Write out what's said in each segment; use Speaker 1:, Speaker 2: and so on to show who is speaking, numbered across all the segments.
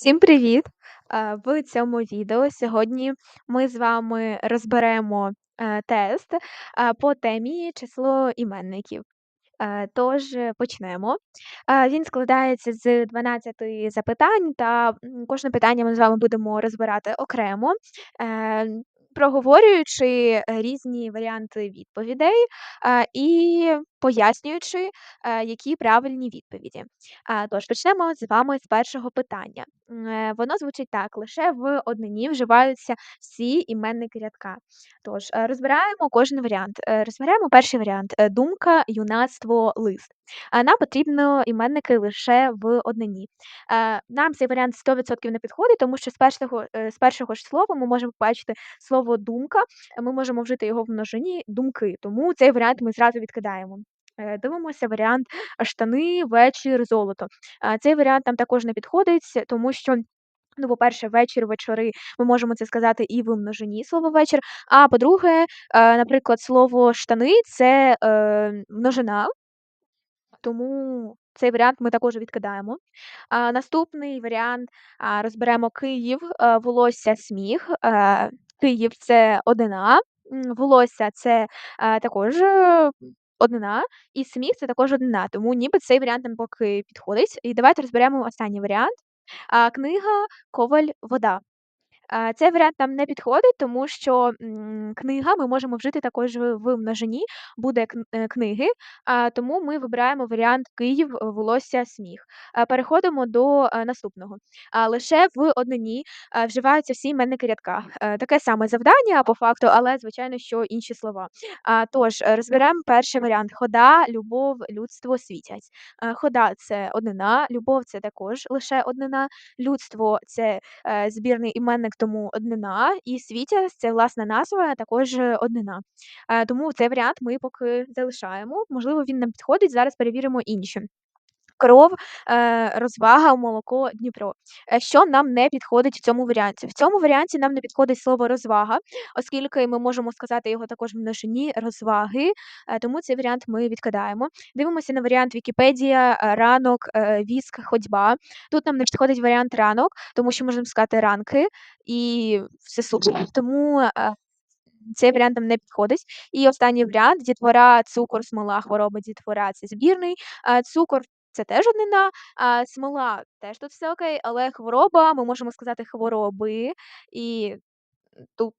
Speaker 1: Всім привіт! Е, в цьому відео сьогодні ми з вами розберемо, е, тест, е, по темі число іменників. Тож почнемо. Він складається з 12 запитань, та, кожне питання ми з вами будемо розбирати окремо, проговорюючи, різні варіанти відповідей, і пояснюючи, е, які правильні відповіді. Тож почнемо з вами з першого питання. Е, воно звучить так: лише в однині вживаються всі іменники рядка. Тож, е, розбираємо кожен варіант. Розберемо перший варіант: думка, юнацтво, лист. Нам потрібно іменники лише в однині. Нам цей варіант 100 не підходить, тому що з першого з першого ж слова ми можемо побачити слово думка, ми можемо вжити його в множині думки, тому цей варіант ми зразу відкидаємо. Е, дивимося варіант штани, вечір, золото. Цей варіант нам також не підходить, тому що Ну, по-перше, вечір, вечори ми можемо це сказати і в множині слово вечір. А по-друге, е, наприклад, слово штани це, е, множина, тому цей варіант ми також відкидаємо. Наступний варіант, розберемо Київ, волосся, сміх. Київ це однина, м, волосся це, також, однина, і сміх це також однина, тому ніби цей варіант нам поки підходить. І давайте розберемо останній варіант. А, книга, коваль, вода. Цей варіант нам не підходить, тому що, книга ми можемо вжити також в множині, буде е, книги, тому ми вибираємо варіант Київ, волосся, сміх. Переходимо до, е, наступного. А, лише в однині, е, вживаються всі іменники рядка. Таке саме завдання по факту, але звичайно, що інші слова. А, тож, е, розберемо перший варіант: хода, любов, людство, світять. Хода це однина, любов це також лише однина, людство це збірний іменник, тому однина, і Світязь- це власна назва, також однина. Е, тому цей варіант ми поки залишаємо. Можливо, він нам підходить, зараз перевіримо інші. Кров, е, розвага, молоко, Дніпро. Е, що нам не підходить в цьому варіанті? В цьому варіанті нам не підходить слово розвага, оскільки ми можемо сказати його також в множині розваги, е, тому цей варіант ми відкидаємо. Дивимося на варіант Вікіпедія, ранок, віск, ходьба. Тут нам не підходить варіант ранок, тому що можемо сказати ранки і все супер. Тому, цей варіант нам не підходить. І останній варіант: дітвора, цукор, смола, хвороба, дітвора це збірний, цукор це теж однина, а смола теж тут все окей, але хвороба ми можемо сказати хвороби, і тут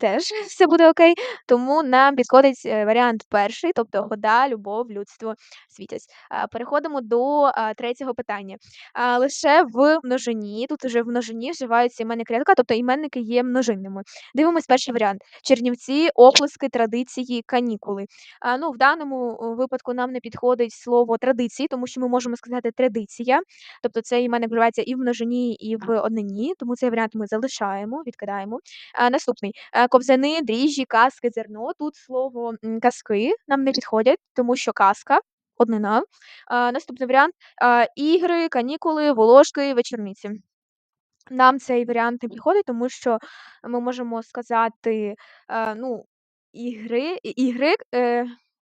Speaker 1: Теж все буде окей. Тому нам підходить, е, варіант перший, тобто хода, любов, людство, світязь. А, переходимо до, а, третього питання. А, лише в множині, тут уже в множині вживаються іменники рядка, тобто іменники є множинними. Дивимось перший варіант: Чернівці, оплески, традиції, канікули. Ну, в даному, випадку нам не підходить слово традиції, тому що ми можемо сказати традиція, тобто цей іменник вживається і в множині, і в однині, тому цей варіант ми залишаємо, відкидаємо. Наступний: е, ковзани, дріжджі, каски, зерно. Тут слово, казки нам не підходять, тому що казка однина. А, наступний варіант: а, ігри, канікули, волошки, вечорниці. Нам цей варіант не підходить, тому що ми можемо сказати, а, ну, ігри ігри, е,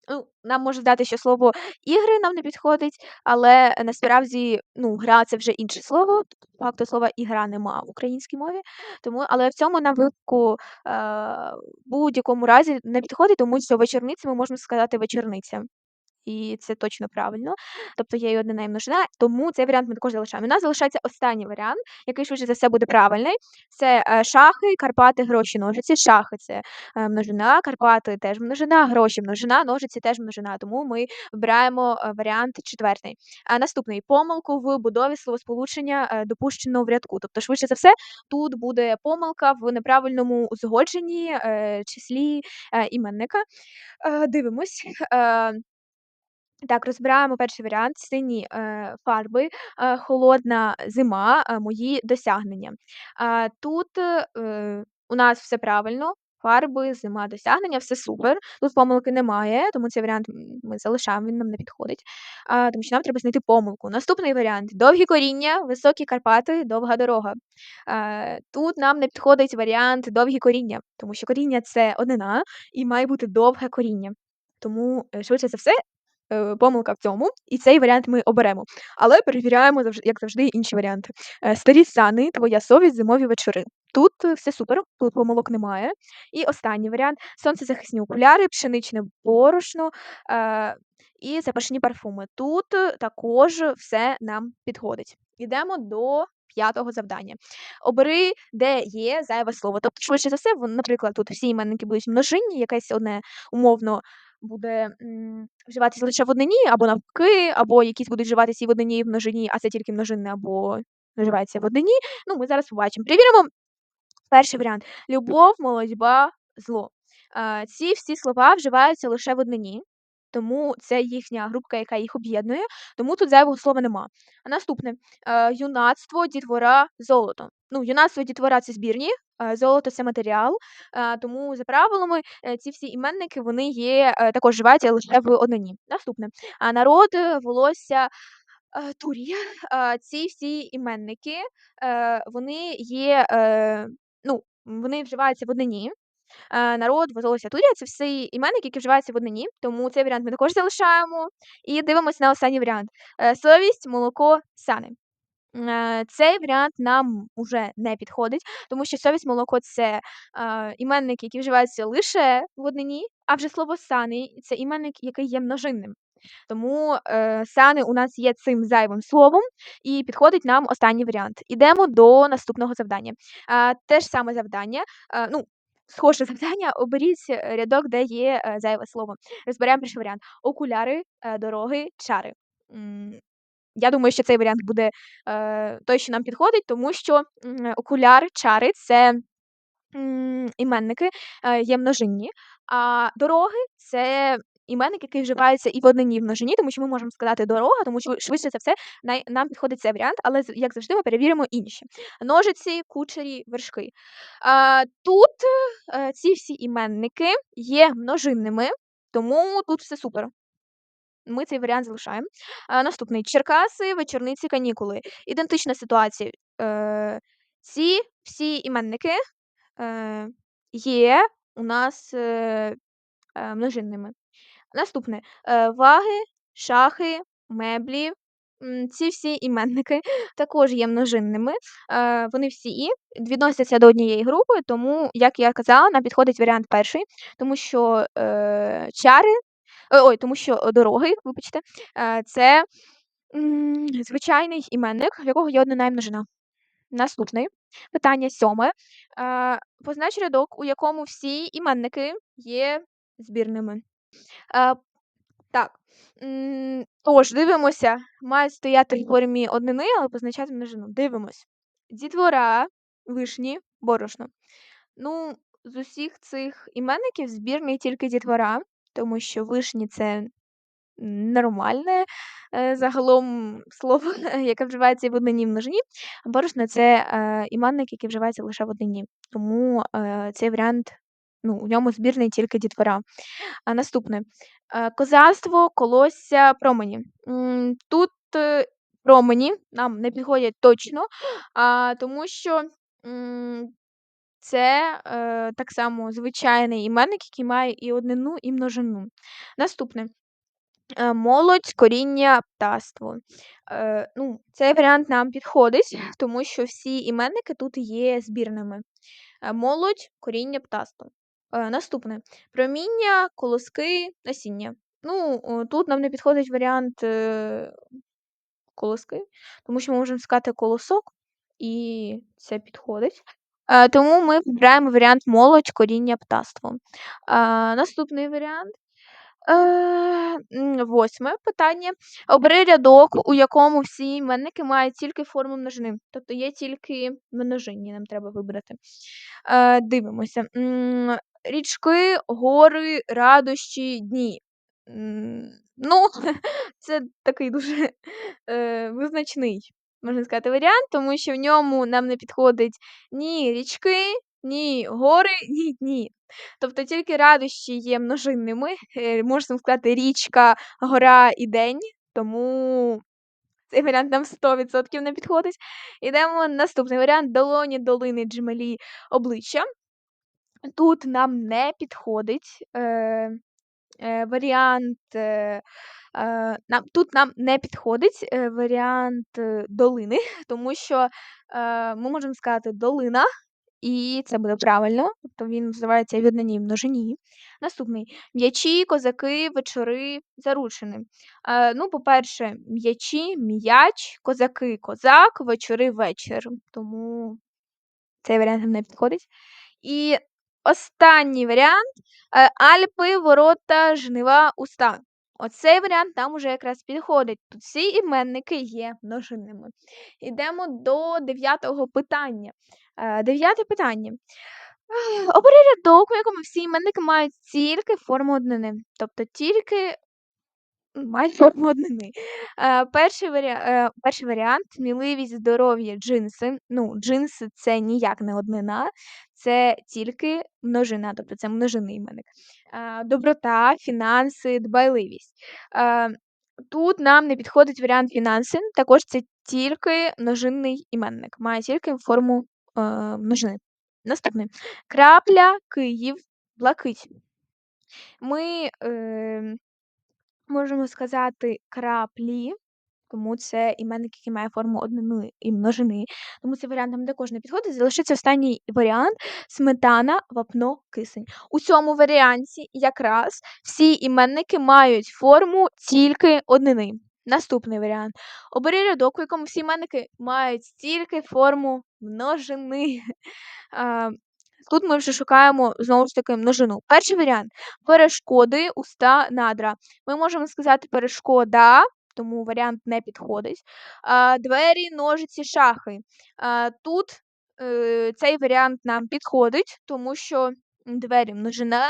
Speaker 1: ну, нам може здати, що слово ігри нам не підходить, але насправді, ну, гра це вже інше слово. Факту слова ігра нема в українській мові. Тому, але в цьому нам випадку, е, будь-якому разі не підходить, тому що вечорниці ми можемо сказати вечорниця і це точно правильно. Тобто є і однина, і множина, тому цей варіант ми також залишаємо. У нас залишається останній варіант, який швидше за все буде правильний. Це, е, шахи, Карпати, гроші, ножиці. Шахи це, е, множина, Карпати теж множина, гроші множина, ножиці теж множина. Тому ми вибираємо, е, варіант четвертий. А наступний помилку в будові словосполучення, допущено в рядку. Тобто, швидше за все, тут буде помилка в неправильному узгодженні, числі, іменника. Дивимось. Е так, розбираємо перший варіант: сині, е, фарби, е, холодна зима, е, мої досягнення. А, тут, е, у нас все правильно: фарби, зима, досягнення, все супер. Тут помилки немає, тому цей варіант, ми залишаємо, він нам не підходить, а, тому що нам треба знайти помилку. Наступний варіант: довгі коріння, високі Карпати, довга дорога. Е, тут нам не підходить варіант довгі коріння, тому що коріння це однина і має бути довге коріння. Тому, е, швидше за все е, помилка в цьому, і цей варіант ми оберемо. Але перевіряємо як завжди, інші варіанти. Е, "Старі сани", "Твоя совість", "Зимові вечори". Тут все супер, помилок немає. І останній варіант: "Сонцезахисні окуляри", "Пшеничне борошно", е, і "Запашні парфуми". Тут також все нам підходить. Ідемо до п'ятого завдання. Обери, де є зайве слово. Тобто, швидше за все, наприклад, тут всі іменники будуть множинні, якесь одне умовно буде, вживатися лише в однині або навпаки, або якісь будуть вживатися і в однині, і в множині, а це тільки множинне або вживається в однині. Ну, ми зараз побачимо. Перевіримо. Перший варіант: любов, молодьба, зло. Ці всі слова вживаються лише в однині, тому це їхня групка, яка їх об'єднує, тому тут зайвого слова нема. А наступне: е, юнацтво, дітвора, золото. Ну, юнацтво дітвора це збірні, е, золото це матеріал. Е, тому за правилами ці всі іменники вони є також вживаються лише в однині. Наступне: народ, волосся, турія. Ці всі іменники вони є, ну, вони вживаються в однині. Е, народ, волосся, турія це всі іменники, які вживаються в однині, тому цей варіант ми також залишаємо. І дивимось на останній варіант: е, совість, молоко, сани. Е, цей варіант нам уже не підходить, тому що совість, молоко це е, іменники, які вживаються лише в однині, а вже слово сани це іменник, який є множинним. Тому е, сани у нас є цим зайвим словом, і підходить нам останній варіант. Ідемо до наступного завдання. Е, те ж саме завдання, е, ну, схоже завдання, оберіть рядок, де є е, зайве слово. Розберемо перший варіант: окуляри, е, дороги, чари. Я думаю, що цей варіант буде е, той, що нам підходить, тому що м, окуляри, чари це іменники, е, є множинні, а дороги це іменник, який вживається і в однині, і в множині, тому що ми можемо сказати дорога, тому що швидше за все нам підходить цей варіант, але як завжди, ми перевіримо інші. Ножиці, кучері, вершки. Тут е, ці всі іменники є множинними, тому тут все супер. Ми цей варіант залишаємо. Наступний Черкаси, вечорниці, канікули. Ідентична ситуація. Е, ці всі іменники е, є у нас множинними. Наступне е, ваги, шахи, меблі. Ці всі іменники також є множинними. Е, Вони всі відносяться до однієї групи, тому, як я казала, нам підходить варіант перший, тому що е, чари, ой, тому що дороги, вибачте, це звичайний іменник, в якого є однина і множина. Наступний питання сьоме. Познач рядок, у якому всі іменники є збірними. Е, так. М, тож дивимося, мають стояти в формі однини, але позначати множину. Дивимось. Дітвора, вишні, борошно. Ну, з усіх цих іменників збірний тільки дітвора, тому що вишні це нормальне е, загалом слово, яке вживається і в однині, і в множині. А борошно це е, іменник, який вживається лише в однині. Тому е, цей варіант, ну, у ньому збірний тільки дітвора. А наступне е, козацтво, колосся, промені. Тут е, промені нам не підходять точно, тому що це е, так само звичайний іменник, який має і однину, і множину. Наступне молодь, коріння, птаство. Е, ну, цей варіант нам підходить, тому що всі іменники тут є збірними. Молодь, коріння, птаство. Е, наступне проміння, колоски, насіння. Ну, тут нам не підходить варіант е, колоски, тому що ми можемо сказати колосок, і це підходить. Е, тому ми вибираємо варіант молодь, коріння, птаство. Е, наступний варіант. Е, м, Восьме питання. Обери рядок, у якому всі іменники мають тільки форму множини. Тобто є тільки множинні, нам треба вибрати. Е, Дивимося. М, Річки, гори, радощі, дні. М, Ну, це такий дуже е, визначний, можна сказати, варіант, тому що в ньому нам не підходить ні річки, ні гори, ні дні. Тобто тільки радощі є множинними, е, можна сказати, річка, гора і день, тому цей варіант нам 100% не підходить. Ідемо наступний варіант: долоні, долини, джмелі, обличчя. Тут нам не підходить е, е, варіант нам тут нам не підходить, варіант долини, тому що, ми можемо сказати долина, і це буде правильно, тобто він називається в однині і множині. Наступний м'ячі, козаки, вечори, заручини. Е, ну, по-перше, м'ячі, м'яч, козаки, козак, вечори, вечір. Тому цей варіант не підходить. І останній варіант е, Альпи, ворота, жнива, уста. Оцей варіант нам уже якраз підходить. Тут всі іменники є множинними. Йдемо до дев'ятого питання. Е, Дев'яте питання. Ех, Обери рядок, у якому всі іменники мають тільки форму однини. Тобто тільки мають форму однини. Е, перший, варіа... е, перший варіант сміливість, здоров'я, джинси. Ну, джинси це ніяк не однина, це тільки множина, тобто це множинний іменник. Е, доброта, фінанси, дбайливість. Е, тут нам не підходить варіант фінанси, також це тільки множинний іменник, має тільки форму е, множини. Наступний. Крапля, Київ, блакить. Ми е, можемо сказати краплі, тому це іменник, який має форму однини і множини. Тому цей варіант нам також не підходить. Залишиться останній варіант сметана, вапно, кисень. У цьому варіанті якраз всі іменники мають форму тільки однини. Наступний варіант. Обери рядок, у якому всі іменники мають тільки форму множини. Тут ми вже шукаємо знову ж таки множину. Перший варіант перешкоди, уста, надра. Ми можемо сказати перешкода, тому варіант не підходить. Двері, ножиці, шахи. Тут е, цей варіант нам підходить, тому що двері множина,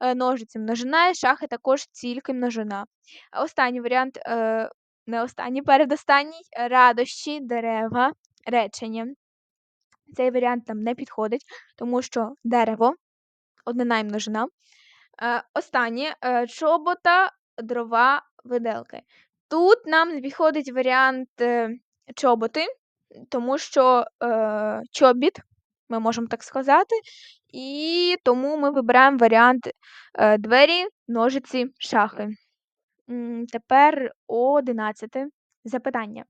Speaker 1: е, ножиці множина, шахи також тільки множина. Останній варіант, е, не останній, передостанній радощі, дерева, речення. Цей варіант нам не підходить, тому що дерево, однина і множина. Е, Останнє е, чобота, дрова, виделки. Тут нам не підходить варіант е, чоботи, тому що е, чобіт, ми можемо так сказати, і тому ми вибираємо варіант двері, ножиці, шахи. Тепер одинадцяте запитання.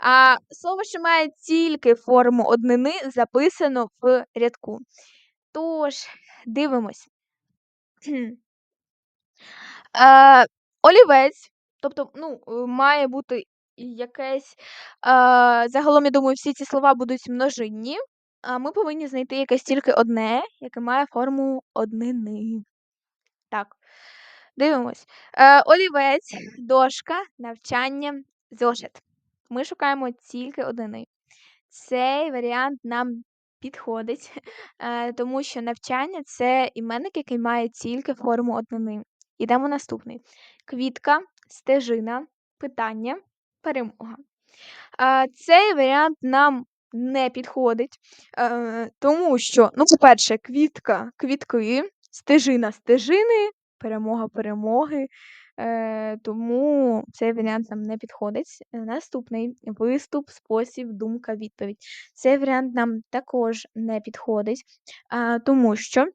Speaker 1: А слово, що має тільки форму однини, записано в рядку. Тож, дивимось. Е, олівець, тобто, ну, е, має бути якесь. Е, загалом, я думаю, всі ці слова будуть множинні, а ми повинні знайти якесь тільки одне, яке має форму однини. Так, дивимось. Е, олівець, дошка, навчання, зошит. Ми шукаємо тільки однини. Цей варіант нам підходить, е, тому що навчання це іменник, який має тільки форму однини. Ідемо наступний: квітка, стежина, питання, перемога. Е, Цей варіант нам не підходить, е, тому що, ну, по-перше, квітка, квітки, стежина, стежини, перемога, перемоги. Е, тому цей варіант нам не підходить. Наступний виступ, спосіб, думка, відповідь. Цей варіант нам також не підходить, тому що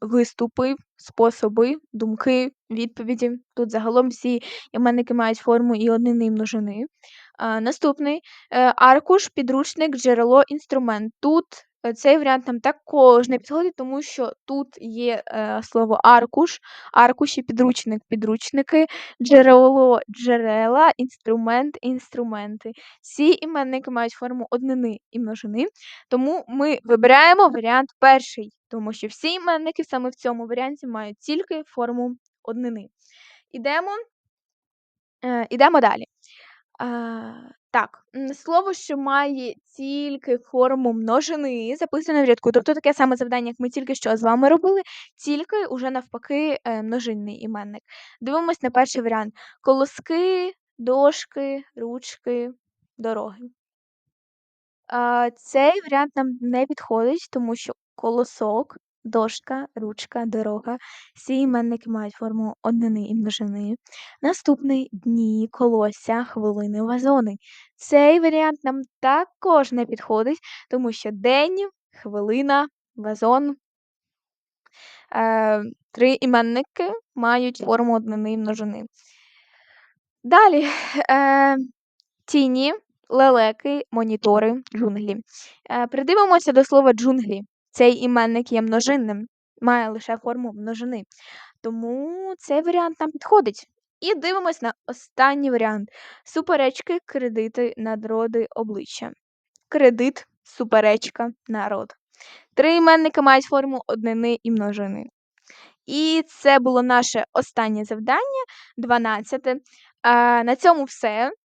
Speaker 1: виступи, способи, думки, відповіді. Тут загалом всі іменники мають форму і однини, і множини. Наступний е, аркуш, підручник, джерело, інструмент. Тут е, цей варіант нам також не підходить, тому що тут є е, слово аркуш, аркуші, підручник, підручники, джерело, джерела, інструмент, інструменти. Всі іменники мають форму однини і множини, тому ми вибираємо варіант перший, тому що всі іменники саме в цьому варіанті мають тільки форму однини. Ідемо, е, ідемо далі. А, так, слово, що має тільки форму множини, записане в рядку. Тобто таке саме завдання, як ми тільки що з вами робили, тільки уже навпаки е, множинний іменник. Дивимось на перший варіант: колоски, дошки, ручки, дороги. Цей варіант нам не підходить, тому що колосок, дошка, ручка, дорога. Всі іменники мають форму однини і множини. Наступний дні, колосся, хвилини, вазони. Цей варіант нам також не підходить, тому що день, хвилина, вазон. Е, три іменники мають форму однини і множини. Далі, е, тіні, лелеки, монітори, джунглі. Е, придивимося до слова джунглі. Цей іменник є множинним, має лише форму множини, тому цей варіант нам підходить. І дивимось на останній варіант: суперечки, кредити, надроди, обличчя. Кредит, суперечка, народ. Три іменника мають форму однини і множини. І це було наше останнє завдання, 12. А, на цьому все.